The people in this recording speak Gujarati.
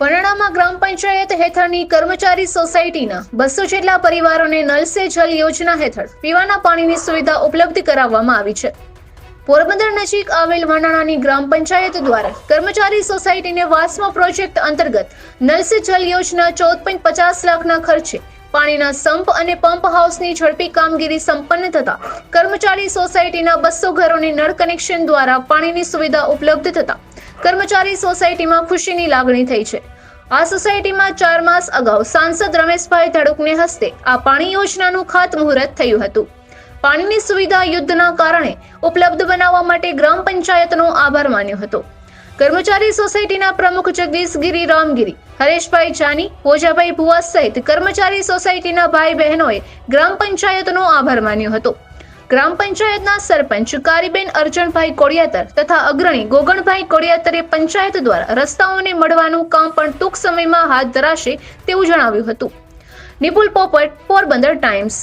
વરણામાં ગ્રામ પંચાયત હેઠળની કર્મચારી સોસાયટીના બસો જેટલા પરિવારોને નલ સે જલ યોજના હેઠળ પીવાના પાણીની સુવિધા ઉપલબ્ધ કરાવવામાં આવી છે. પોરબંદર નજીક આવેલ વણાણાની ગ્રામ પંચાયત દ્વારા કર્મચારી સોસાયટીને વાસ્મો પ્રોજેક્ટ અંતર્ગત નલ જલ યોજના ચૌદ પોઈન્ટ પચાસ લાખના ખર્ચે પાણીના સંપ અને પંપ હાઉસની ઝડપી કામગીરી સંપન્ન થતા કર્મચારી સોસાયટીના બસો ઘરોને નળ કનેક્શન દ્વારા પાણીની સુવિધા ઉપલબ્ધ થતા કર્મચારી સોસાયટીમાં ખુશીની લાગણી થઈ છે. આ સોસાયટીમાં ચાર માસ અગાઉ સાંસદ રમેશભાઈ ધડુકને હસ્તે આ પાણી યોજનાનું ખાતમુહૂર્ત થયું હતું. પાણીની સુવિધા યુદ્ધના કારણે ઉપલબ્ધ બનાવવા માટે ગ્રામ પંચાયતનો આભાર માન્યો હતો. કર્મચારી સોસાયટીના પ્રમુખ જગદીશ ગિરી રામગીરી, હરેશભાઈ જાની ભોજાભાઈ ભુવા સહિત કર્મચારી સોસાયટીના ભાઈ બહેનોએ ગ્રામ પંચાયતનો આભાર માન્યો હતો. ગ્રામ પંચાયતના સરપંચ કારીબેન અર્જણભાઈ કોડિયાતર તથા અગ્રણી ગોગણભાઈ કોડિયાતરે પંચાયત દ્વારા રસ્તાઓને મળવાનું કામ પણ ટૂંક સમયમાં હાથ ધરાશે તેવું જણાવ્યું હતું. નિપુલ પોપટ, પોરબંદર ટાઈમ્સ.